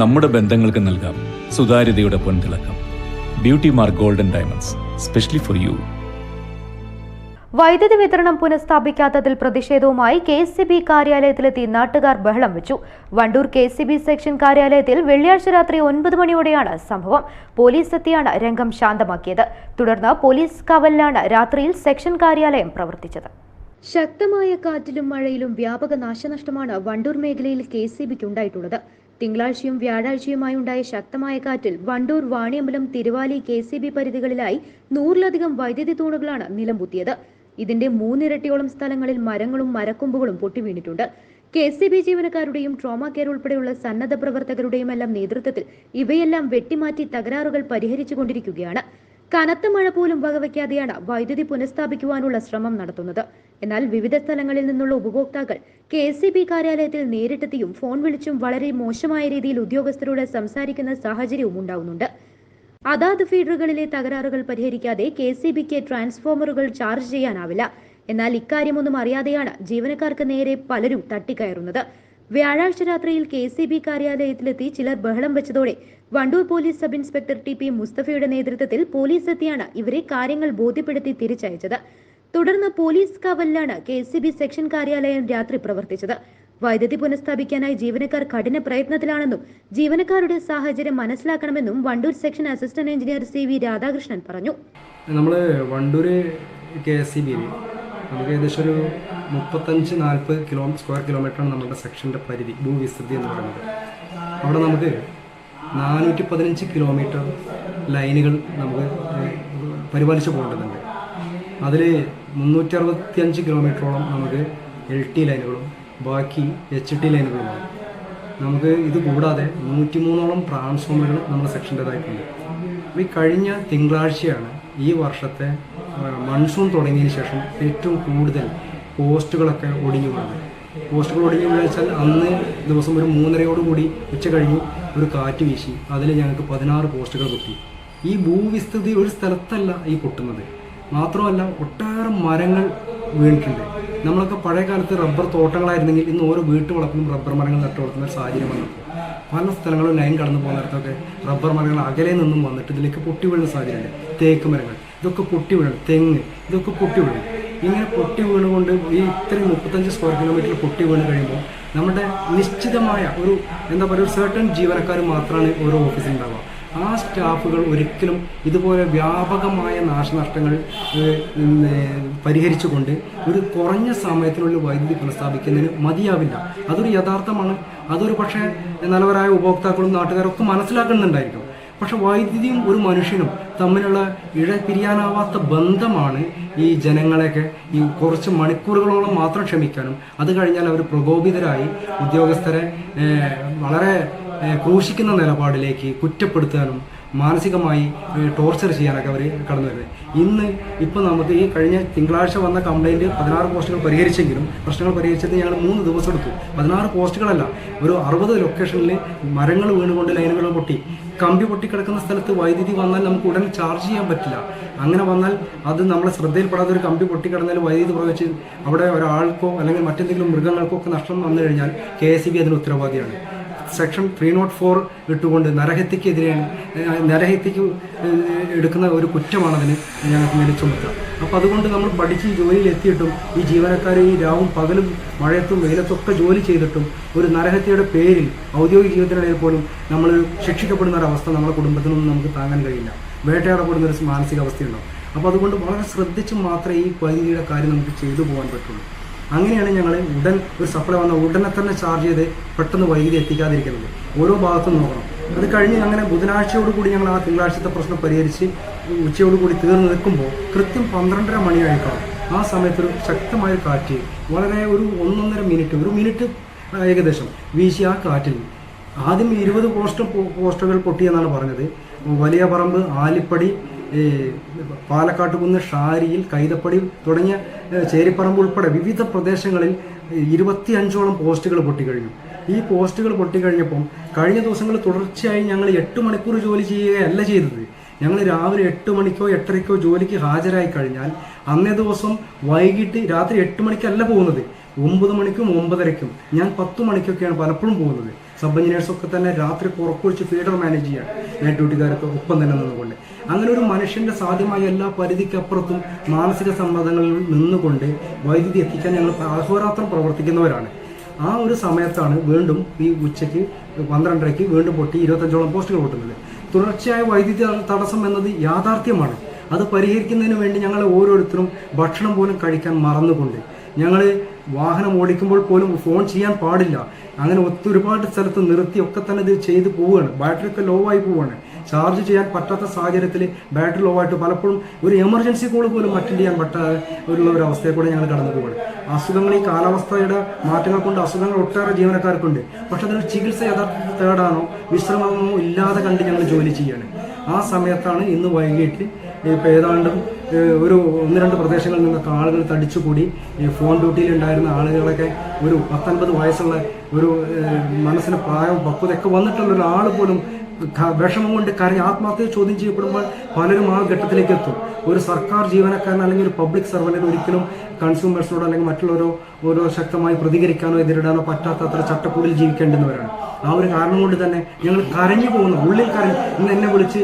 നമ്മുടെ ബന്ധങ്ങൾക്ക് നൽകാം. സുതാര്യതയുടെ പൊൻതിളക്കം. Beauty mark golden diamonds specially for you വൈദ്യുതി വിതരണം പുനഃസ്ഥാപിക്കാത്തതിൽ പ്രതിഷേധവുമായി കെ എസ് സി ബി കാര്യാലയത്തിലെത്തി നാട്ടുകാർ ബഹളം വെച്ചു. Wandoor K S C B section കാര്യാലയത്തിൽ വെള്ളിയാഴ്ച രാത്രി ഒൻപത് മണിയോടെയാണ് സംഭവം. പോലീസ് എത്തിയാണ് രംഗം ശാന്തമാക്കിയത്. തുടർന്ന് പോലീസ് കാവലിലാണ് രാത്രിയിൽ സെക്ഷൻ കാര്യാലയം പ്രവർത്തിച്ചത്. ശക്തമായ കാറ്റിലും മഴയിലും വ്യാപക നാശനഷ്ടമാണ് വണ്ടൂർ മേഖലയിൽ കെ സി ബിക്ക് ഉണ്ടായിട്ടുള്ളത്. തിങ്കളാഴ്ചയും വ്യാഴാഴ്ചയുമായി ഉണ്ടായ ശക്തമായ കാറ്റിൽ Wandoor Vaniyambalam Thiruvali K C B പരിധികളിലായി നൂറിലധികം വൈദ്യുതി തൂണുകളാണ് നിലംപൊത്തിയത്. ഇതിന്റെ മൂന്നിരട്ടിയോളം സ്ഥലങ്ങളിൽ മരങ്ങളും മരക്കൊമ്പുകളും പൊട്ടിവീണിട്ടുണ്ട്. കെ സി ബി ജീവനക്കാരുടെയും ട്രോമ കെയർ ഉൾപ്പെടെയുള്ള സന്നദ്ധ പ്രവർത്തകരുടെയും എല്ലാം നേതൃത്വത്തിൽ ഇവയെല്ലാം വെട്ടിമാറ്റി തകരാറുകൾ പരിഹരിച്ചുകൊണ്ടിരിക്കുകയാണ്. കനത്ത മഴ പോലും വകവയ്ക്കാതെയാണ് വൈദ്യുതി പുനഃസ്ഥാപിക്കുവാനുള്ള ശ്രമം നടത്തുന്നത്. എന്നാൽ വിവിധ സ്ഥലങ്ങളിൽ നിന്നുള്ള ഉപഭോക്താക്കൾ കെ എസ് സി ബി കാര്യാലയത്തിൽ നേരിട്ടെത്തിയും ഫോൺ വിളിച്ചും വളരെ മോശമായ രീതിയിൽ ഉദ്യോഗസ്ഥരോട് സംസാരിക്കുന്ന സാഹചര്യവും ഉണ്ടാകുന്നുണ്ട് അതാത് ഫീഡറുകളിലെ തകരാറുകൾ പരിഹരിക്കാതെ കെ സി ബിക്ക് ട്രാൻസ്ഫോമറുകൾ ചാർജ് ചെയ്യാനാവില്ല. എന്നാൽ ഇക്കാര്യമൊന്നും അറിയാതെയാണ് ജീവനക്കാർക്ക് നേരെ പലരും തട്ടിക്കയറുന്നത്. വ്യാഴാഴ്ച രാത്രിയിൽ കെ സി ബി കാര്യാലയത്തിലെത്തി ചിലർ ബഹളം വെച്ചതോടെ Wandoor police sub inspector T P മുസ്തഫയുടെ നേതൃത്വത്തിൽ പോലീസ് എത്തിയാണ് ഇവരെ കാര്യങ്ങൾ ബോധ്യപ്പെടുത്തി തിരിച്ചയച്ചത്. തുടർന്ന് പോലീസ് കാവലിലാണ് കെ സെക്ഷൻ കാര്യാലയം രാത്രി പ്രവർത്തിച്ചത്. വൈദ്യുതി പുനഃസ്ഥാപിക്കാനായി ജീവനക്കാർ കഠിന പ്രയത്നത്തിലാണെന്നും ജീവനക്കാരുടെ സാഹചര്യം മനസ്സിലാക്കണമെന്നും Wandoor section assistant engineer C V Radhakrishnan പറഞ്ഞു. നമ്മൾ വണ്ടൂർ കെ എസ് സി ബിയിൽ നമുക്ക് ഏകദേശം ഒരു മുപ്പത്തഞ്ച് നാൽപ്പത് കിലോ സ്ക്വയർ കിലോമീറ്ററാണ് നമ്മുടെ സെക്ഷന്റെ പരിധി ഭൂവിസ്തൃതി എന്ന് പറയുന്നത്. അവിടെ നമുക്ക് നാനൂറ്റി പതിനഞ്ച് കിലോമീറ്റർ ലൈനുകൾ നമുക്ക് പരിപാലിച്ചു പോകേണ്ടതുണ്ട്. അതിൽ മുന്നൂറ്റി അറുപത്തിയഞ്ച് കിലോമീറ്ററോളം നമുക്ക് എൽ ടി ലൈനുകളും ബാക്കി എച്ച് ടി ലൈനുകളുമാണ് നമുക്ക് ഇത് കൂടാതെ നൂറ്റി മൂന്നോളം ട്രാൻസ്ഫോമറുകൾ നമ്മുടെ സെക്ഷന്റേതായിട്ടുണ്ട് ഈ കഴിഞ്ഞ തിങ്കളാഴ്ചയാണ് ഈ വർഷത്തെ മൺസൂൺ തുടങ്ങിയതിന് ശേഷം ഏറ്റവും കൂടുതൽ പോസ്റ്റുകളൊക്കെ ഒടിഞ്ഞു വീണത് പോസ്റ്റുകൾ ഒടിഞ്ഞു വെച്ചാൽ അന്ന് ദിവസം ഒരു മൂന്നരയോടുകൂടി ഉച്ച കഴിഞ്ഞ് ഒരു കാറ്റ് വീശി. അതിൽ ഞങ്ങൾക്ക് പതിനാറ് പോസ്റ്റുകൾ പൊട്ടി ഈ ഭൂവിസ്തൃതി ഒരു സ്ഥലത്തല്ല ഈ പൊട്ടുന്നത്. മാത്രമല്ല ഒട്ടേറെ മരങ്ങൾ വീണിട്ടുണ്ട്. നമ്മളൊക്കെ പഴയ കാലത്ത് റബ്ബർ തോട്ടങ്ങളായിരുന്നെങ്കിൽ ഇന്ന് ഓരോ വീട്ടു വളപ്പിലും റബ്ബർ മരങ്ങൾ നട്ടു വളർത്തുന്ന ഒരു സാഹചര്യം വന്നപ്പോൾ പല സ്ഥലങ്ങളും ലൈൻ കടന്നു പോകുന്നിടത്തൊക്കെ റബ്ബർ മരങ്ങൾ അകലെ നിന്നും വന്നിട്ട് ഇതിലേക്ക് പൊട്ടി വീഴുന്ന സാഹചര്യമുണ്ട്. തേക്ക് മരങ്ങൾ ഇതൊക്കെ പൊട്ടി വീഴും തെങ്ങ് ഇതൊക്കെ പൊട്ടി വീഴും ഇങ്ങനെ പൊട്ടി വീണുകൊണ്ട് ഈ ഇത്രയും മുപ്പത്തഞ്ച് സ്ക്വയർ കിലോമീറ്റർ പൊട്ടി വീണ് കഴിയുമ്പോൾ നമ്മുടെ നിശ്ചിതമായ ഒരു എന്താ പറയുക ഒരു സർട്ടൺ ജീവനക്കാർ മാത്രമാണ് ഓരോ ഓഫീസിൽ ഉണ്ടാവുക. ആ സ്റ്റാഫുകൾ ഒരിക്കലും ഇതുപോലെ വ്യാപകമായ നാശനഷ്ടങ്ങൾ പരിഹരിച്ചുകൊണ്ട് ഒരു കുറഞ്ഞ സമയത്തിനുള്ളിൽ വൈദ്യുതി പുനഃസ്ഥാപിക്കുന്നതിന് മതിയാവില്ല. അതൊരു യഥാർത്ഥമാണ്. അതൊരു പക്ഷേ നല്ലവരായ ഉപഭോക്താക്കളും നാട്ടുകാരൊക്കെ മനസ്സിലാക്കുന്നുണ്ടായിരിക്കും. പക്ഷെ വൈദ്യുതിയും ഒരു മനുഷ്യനും തമ്മിലുള്ള ഇഴ പിരിയാനാവാത്ത ബന്ധമാണ് ഈ ജനങ്ങളെയൊക്കെ ഈ കുറച്ച് മണിക്കൂറുകളോളം മാത്രം ക്ഷമിക്കാനും അത് കഴിഞ്ഞാൽ അവർ പ്രകോപിതരായി ഉദ്യോഗസ്ഥരെ വളരെ ക്രൂശിക്കുന്ന നിലപാടിലേക്ക് കുറ്റപ്പെടുത്താനും മാനസികമായി ടോർച്ചർ ചെയ്യാനൊക്കെ അവർ കടന്നു വരുന്നത്. ഇന്ന് ഇപ്പോൾ നമുക്ക് ഈ കഴിഞ്ഞ തിങ്കളാഴ്ച വന്ന കംപ്ലൈന്റ് പതിനാറ് പോസ്റ്റുകൾ പരിഹരിച്ചെങ്കിലും പ്രശ്നങ്ങൾ പരിഹരിച്ചത് ഞങ്ങൾ മൂന്ന് ദിവസം എടുത്തു. പതിനാറ് പോസ്റ്റുകളല്ല ഒരു അറുപത് ലൊക്കേഷനിൽ മരങ്ങൾ വീണുകൊണ്ട് ലൈനുകൾ പൊട്ടി. കമ്പി പൊട്ടിക്കിടക്കുന്ന സ്ഥലത്ത് വൈദ്യുതി വന്നാൽ നമുക്ക് ഉടൻ ചാർജ് ചെയ്യാൻ പറ്റില്ല. അങ്ങനെ വന്നാൽ അത് നമ്മളെ ശ്രദ്ധയിൽപ്പെടാതെ ഒരു കമ്പി പൊട്ടിക്കിടന്നാൽ വൈദ്യുതി പ്രവഹിച്ച് അവിടെ ഒരാൾക്കോ അല്ലെങ്കിൽ മറ്റെന്തെങ്കിലും മൃഗങ്ങൾക്കോ ഒക്കെ നഷ്ടം വന്നു കഴിഞ്ഞാൽ കെ എസ് അതിന് ഉത്തരവാദിയാണ്. സെക്ഷൻ ത്രീ നോട്ട് ഫോർ ഇട്ടുകൊണ്ട് നരഹത്യക്കെതിരെയാണ് നരഹത്യക്ക് എടുക്കുന്ന ഒരു കുറ്റമാണ് അതിന് ഞങ്ങൾക്ക് മേലെ ചുമത്തുക. അപ്പോൾ അതുകൊണ്ട് നമ്മൾ പഠിച്ച് ജോലിയിൽ എത്തിയിട്ടും ഈ ജീവനക്കാർ ഈ രാവും പകലും മഴയത്തും വെയിലത്തൊക്കെ ജോലി ചെയ്തിട്ടും ഒരു നരഹത്യയുടെ പേരിൽ ഔദ്യോഗിക ജീവിതത്തിനിടയിൽ പോലും നമ്മൾ ശിക്ഷിക്കപ്പെടുന്ന ഒരു അവസ്ഥ നമ്മുടെ കുടുംബത്തിനൊന്നും നമുക്ക് താങ്ങാൻ കഴിയില്ല. വേട്ടയാടപ്പെടുന്ന ഒരു മാനസികാവസ്ഥയുണ്ടാവും. അപ്പോൾ അതുകൊണ്ട് വളരെ ശ്രദ്ധിച്ച് മാത്രമേ ഈ പരിധിയുടെ കാര്യം നമുക്ക് ചെയ്തു പോകാൻ പറ്റുള്ളൂ. അങ്ങനെയാണ് ഞങ്ങൾ ഉടൻ ഒരു സപ്ലൈ വന്ന ഉടനെ തന്നെ ചാർജ് ചെയ്ത് പെട്ടെന്ന് വൈദ്യുതി എത്തിക്കാതിരിക്കുന്നത്. ഓരോ ഭാഗത്തും നോക്കണം. അത് കഴിഞ്ഞ് അങ്ങനെ ബുധനാഴ്ചയോടുകൂടി ഞങ്ങൾ ആ തിങ്കളാഴ്ചത്തെ പ്രശ്നം പരിഹരിച്ച് ഉച്ചയോട് കൂടി തീർന്നു നിൽക്കുമ്പോൾ കൃത്യം പന്ത്രണ്ടര മണിയായിട്ടാണ് ആ സമയത്തൊരു ശക്തമായ കാറ്റ് വളരെ ഒരു ഒന്നൊന്നര മിനിറ്റ് ഒരു മിനിറ്റ് ഏകദേശം വീശി ആ കാറ്റിൽ ആദ്യം ഇരുപത് പോസ്റ്റ് പോസ്റ്റുകൾ പൊട്ടിയെന്നാണ് പറഞ്ഞത്. വലിയ പറമ്പ് ആലിപ്പടി ഈ പാലക്കാട്ട് കുന്ന് ഷാരിയിൽ കൈതപ്പടി തുടങ്ങിയ ചേരിപ്പറമ്പ് ഉൾപ്പെടെ വിവിധ പ്രദേശങ്ങളിൽ ഇരുപത്തി അഞ്ചോളം പോസ്റ്റുകൾ പൊട്ടിക്കഴിഞ്ഞു. ഈ പോസ്റ്റുകൾ പൊട്ടിക്കഴിഞ്ഞപ്പം കഴിഞ്ഞ ദിവസങ്ങൾ തുടർച്ചയായി ഞങ്ങൾ എട്ട് മണിക്കൂർ ജോലി ചെയ്യുകയല്ല ചെയ്തത്. ഞങ്ങൾ രാവിലെ എട്ട് മണിക്കോ എട്ടരയ്ക്കോ ജോലിക്ക് ഹാജരായി കഴിഞ്ഞാൽ അന്നേ ദിവസം വൈകിട്ട് രാത്രി എട്ട് മണിക്കല്ല പോകുന്നത്. ഒമ്പത് മണിക്കും ഒമ്പതരയ്ക്കും. ഞാൻ പത്ത് മണിക്കൊക്കെയാണ് പലപ്പോഴും പോകുന്നത്. സബ് എഞ്ചിനീയേഴ്സൊക്കെ തന്നെ രാത്രി പുറക്കൊഴിച്ച് ഫീഡർ മാനേജ് ചെയ്യാൻ. നൈറ്റ് ഡ്യൂട്ടിക്കാരൊക്കെ ഒപ്പം തന്നെ നിന്നുകൊണ്ട്. അങ്ങനെ ഒരു മനുഷ്യന്റെ സാധ്യമായ എല്ലാ പരിധിക്കപ്പുറത്തും മാനസിക സമ്മർദ്ദങ്ങളിൽ നിന്നുകൊണ്ട് വൈദ്യുതി എത്തിക്കാൻ ഞങ്ങൾ അഹോരാത്രം പ്രവർത്തിക്കുന്നവരാണ്. ആ ഒരു സമയത്താണ് വീണ്ടും ഈ ഉച്ചയ്ക്ക് പന്ത്രണ്ടരയ്ക്ക് വീണ്ടും പൊട്ടി ഇരുപത്തഞ്ചോളം പോസ്റ്റുകൾ പൊട്ടുന്നത്. തുടർച്ചയായ വൈദ്യുതി തടസ്സം എന്നത് യാഥാർത്ഥ്യമാണ്. അത് പരിഹരിക്കുന്നതിന് വേണ്ടി ഞങ്ങൾ ഓരോരുത്തരും ഭക്ഷണം പോലും കഴിക്കാൻ മറന്നുകൊണ്ട് ഞങ്ങൾ വാഹനം ഓടിക്കുമ്പോൾ പോലും ഫോൺ ചെയ്യാൻ പാടില്ല. അങ്ങനെ ഒത്തിരി ഒരുപാട് സ്ഥലത്ത് നിർത്തി ഒക്കെ തന്നെ ഇത് ചെയ്ത് പോവുകയാണ്. ബാറ്ററി ഒക്കെ ലോ ആയി പോവുകയാണ്. ചാർജ് ചെയ്യാൻ പറ്റാത്ത സാഹചര്യത്തിൽ ബാറ്ററി ലോ ആയിട്ട് പലപ്പോഴും ഒരു എമർജൻസി കോൾ പോലും അറ്റൻഡ് ചെയ്യാൻ പറ്റാതെ ഉള്ള ഒരു അവസ്ഥയെ കൂടെ ഞങ്ങൾ കടന്നു പോകുന്നത് അസുഖങ്ങൾ ഈ കാലാവസ്ഥയുടെ മാറ്റങ്ങൾ കൊണ്ട് അസുഖങ്ങൾ ഒട്ടേറെ ജീവനക്കാർക്കുണ്ട്. പക്ഷെ അതിന് ചികിത്സ യഥാർത്ഥത്തിൽ തേടാനോ വിശ്രമമോ ഇല്ലാതെ കണ്ട് ഞങ്ങൾ ജോലി ചെയ്യാണ് ആ സമയത്താണ് ഇന്ന് വൈകിട്ട് ഇപ്പോൾ ഏതാണ്ടും ഒരു ഒന്ന് രണ്ട് പ്രദേശങ്ങളിൽ നിന്നൊക്കെ ആളുകൾ തടിച്ചുകൂടി ഫോൺ ഡ്യൂട്ടിയിൽ ഉണ്ടായിരുന്ന ആളുകളൊക്കെ ഒരു പത്തൊൻപത് വയസ്സുള്ള ഒരു മനസ്സിന് പ്രായവും പക്വതയൊക്കെ വന്നിട്ടുള്ള ഒരാൾ പോലും വിഷമം കൊണ്ട് കരഞ്ഞ് ആത്മഹത്യ ചോദ്യം ചെയ്യപ്പെടുമ്പോൾ പലരും ആ ഘട്ടത്തിലേക്ക് എത്തും. ഒരു സർക്കാർ ജീവനക്കാരൻ അല്ലെങ്കിൽ ഒരു പബ്ലിക് സർവന്റിന് ഒരിക്കലും കൺസ്യൂമേഴ്സിനോട് അല്ലെങ്കിൽ മറ്റുള്ളവരോ ഓരോ ശക്തമായി പ്രതികരിക്കാനോ എതിരിടാനോ പറ്റാത്ത അത്ര ചട്ടക്കൂടിൽ ജീവിക്കേണ്ടുന്നവരാണ്. ആ ഒരു കാരണം കൊണ്ട് തന്നെ ഞങ്ങൾ കരഞ്ഞു പോകുന്ന. ഉള്ളിൽ കരഞ്ഞ് ഇന്ന് എന്നെ വിളിച്ച്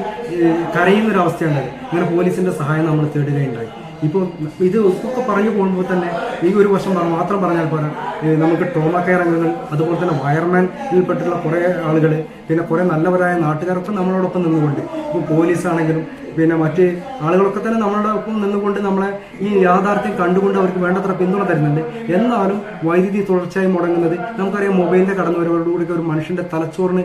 കരയുന്ന ഒരു അവസ്ഥയുണ്ടായി ഇങ്ങനെ പോലീസിന്റെ സഹായം നമ്മൾ തേടുകയുണ്ടായി. ഇപ്പോൾ ഇത് ഒക്കെ പറഞ്ഞു പോകുമ്പോൾ തന്നെ ഈ ഒരു വശം മാത്രം പറഞ്ഞാൽ പോരാ. നമുക്ക് ട്രോമ കെയർ അംഗങ്ങൾ അതുപോലെ തന്നെ വയർമാനിൽപ്പെട്ടുള്ള കുറേ ആളുകൾ പിന്നെ കുറേ നല്ലവരായ നാട്ടുകാരൊക്കെ നമ്മളോടൊപ്പം നിന്നുകൊണ്ട്. ഇപ്പോൾ പോലീസാണെങ്കിലും പിന്നെ മറ്റ് ആളുകളൊക്കെ തന്നെ നമ്മളുടെ ഒപ്പം നിന്നുകൊണ്ട് നമ്മളെ ഈ യാഥാർത്ഥ്യം കണ്ടുകൊണ്ട് അവർക്ക് വേണ്ടത്ര പിന്തുണ തരുന്നുണ്ട്. എന്നാലും വൈദ്യുതി തുടർച്ചയായി മുടങ്ങുന്നത് നമുക്കറിയാം മൊബൈലിന്റെ കടന്നുവരവോടുകൂടി ഒരു മനുഷ്യന്റെ തലച്ചോറിന്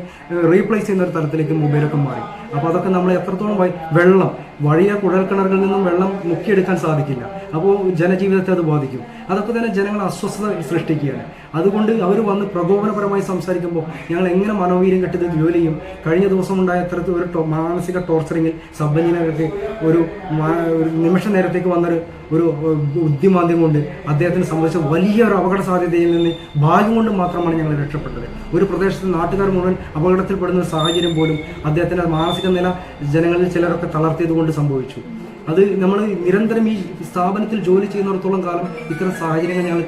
റീപ്ലേസ് ചെയ്യുന്ന ഒരു തലത്തിലേക്ക് മൊബൈലൊക്കെ മാറി. അപ്പോൾ അതൊക്കെ നമ്മൾ എത്രത്തോളം വെള്ളം വഴിയ കുഴൽക്കിണറുകളിൽ നിന്നും വെള്ളം മുക്കിയെടുക്കാൻ സാധിക്കില്ല. അപ്പോൾ ജനജീവിതത്തെ അത് ബാധിക്കും. അതൊക്കെ തന്നെ ജനങ്ങൾ അസ്വസ്ഥത സൃഷ്ടിക്കുകയാണ്. അതുകൊണ്ട് അവർ വന്ന് പ്രകോപനപരമായി സംസാരിക്കുമ്പോൾ ഞങ്ങൾ എങ്ങനെ മനോവീര്യം കെട്ടിത് ജോലി ചെയ്യും? കഴിഞ്ഞ ദിവസം ഉണ്ടായ അത്തരത്തിൽ ഒരു മാനസിക ടോർച്ചറിങ്ങിൽ സബ് ഒരു നിമിഷ നേരത്തേക്ക് വന്നൊരു ഒരു ബുദ്ധിമാന്ദ്യം കൊണ്ട് അദ്ദേഹത്തിന് സംബന്ധിച്ച വലിയ ഒരു അപകട സാധ്യതയിൽ നിന്ന് ഭാഗ്യം കൊണ്ട് മാത്രമാണ് ഞങ്ങൾ രക്ഷപ്പെട്ടത്. ഒരു പ്രദേശത്ത് നാട്ടുകാർ മുഴുവൻ അപകടത്തിൽപ്പെടുന്ന സാഹചര്യം പോലും അദ്ദേഹത്തിന്റെ മാനസിക നില ജനങ്ങളിൽ ചിലരൊക്കെ തളർത്തിയത് കൊണ്ട് സംഭവിച്ചു. അത് നമ്മൾ നിരന്തരം ഈ സ്ഥാപനത്തിൽ ജോലി ചെയ്യുന്നിടത്തോളം കാലം ഇത്തരം സാഹചര്യങ്ങൾ ഞങ്ങൾ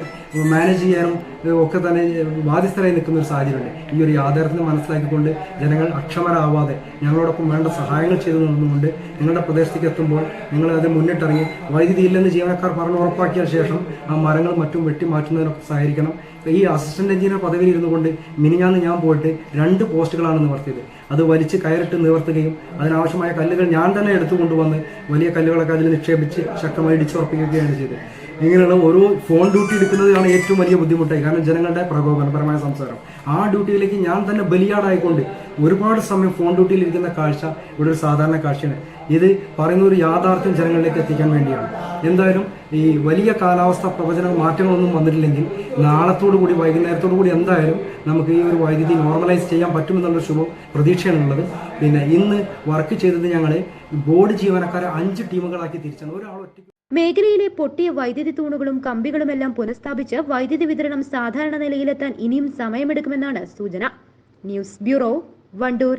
മാനേജ് ചെയ്യാനും ഒക്കെ തന്നെ ബാധ്യസ്ഥരായി നിൽക്കുന്ന ഒരു സാഹചര്യമുണ്ട്. ഈ ഒരു യാഥാർത്ഥ്യം മനസ്സിലാക്കിക്കൊണ്ട് ജനങ്ങൾ അക്ഷമരാവാതെ ഞങ്ങളോടൊപ്പം വേണ്ട സഹായങ്ങൾ ചെയ്തു നിന്നുകൊണ്ട് നിങ്ങളുടെ പ്രദേശത്തേക്ക് എത്തുമ്പോൾ നിങ്ങൾ അത് മുന്നിട്ടിറങ്ങി വൈദ്യുതി ഇല്ലെന്ന് ജീവനക്കാർ പറഞ്ഞ് ഉറപ്പാക്കിയ ശേഷം ആ മരങ്ങൾ മറ്റും വെട്ടി മാറ്റുന്നതിനൊക്കെ സഹായിക്കണം ഈ അസിസ്റ്റന്റ് എഞ്ചിനീയർ പദവിയിൽ ഇരുന്നു കൊണ്ട് മിനിഞ്ഞാന്ന് ഞാൻ പോയിട്ട് രണ്ട് പോസ്റ്റുകളാണ് നിവർത്തിയത്. അത് വലിച്ച് കയറിട്ട് നിവർത്തുകയും അതിനാവശ്യമായ കല്ലുകൾ ഞാൻ തന്നെ എടുത്തുകൊണ്ടുവന്ന് വലിയ കല്ലുകളൊക്കെ അതിൽ നിക്ഷേപിച്ച് ശക്തമായി ഇടിച്ചുറപ്പിക്കുകയാണ് ചെയ്തത്. ഇങ്ങനെയുള്ള ഓരോ ഫോൺ ഡ്യൂട്ടി എടുക്കുന്നതാണ് ഏറ്റവും വലിയ ബുദ്ധിമുട്ടായി. കാരണം ജനങ്ങളുടെ പ്രകോപനപരമായ സംസാരം. ആ ഡ്യൂട്ടിയിലേക്ക് ഞാൻ തന്നെ ബലിയാടായിക്കൊണ്ട് ഒരുപാട് സമയം ഫോൺ ഡ്യൂട്ടിയിൽ ഇരിക്കുന്ന കാഴ്ച ഇവിടെ ഒരു സാധാരണ കാഴ്ചയാണ്. ഇത് പറയുന്ന ഒരു യാഥാർത്ഥ്യം ജനങ്ങളിലേക്ക് എത്തിക്കാൻ വേണ്ടിയാണ്. എന്തായാലും ഈ വലിയ കാലാവസ്ഥ പ്രവചന മാറ്റങ്ങളൊന്നും വന്നിട്ടില്ലെങ്കിൽ നാളത്തോടു കൂടി വൈകുന്നേരത്തോടു കൂടി എന്തായാലും നമുക്ക് ഈ ഒരു വൈദ്യുതി നോർമലൈസ് ചെയ്യാൻ പറ്റുമെന്നുള്ള ശുഭ പ്രതീക്ഷയാണുള്ളത് പിന്നെ ഇന്ന് വർക്ക് ചെയ്തത് ഞങ്ങൾ ബോർഡ് ജീവനക്കാരെ അഞ്ച് ടീമുകളാക്കി തിരിച്ചാണ്. ഒരാൾ ഒറ്റ മേഖലയിലെ പൊട്ടിയ വൈദ്യുതി തൂണുകളും കമ്പികളുമെല്ലാം പുനഃസ്ഥാപിച്ച് വൈദ്യുതി വിതരണം സാധാരണ നിലയിലെത്താൻ ഇനിയും സമയമെടുക്കുമെന്നാണ് സൂചന. News bureau Wandoor.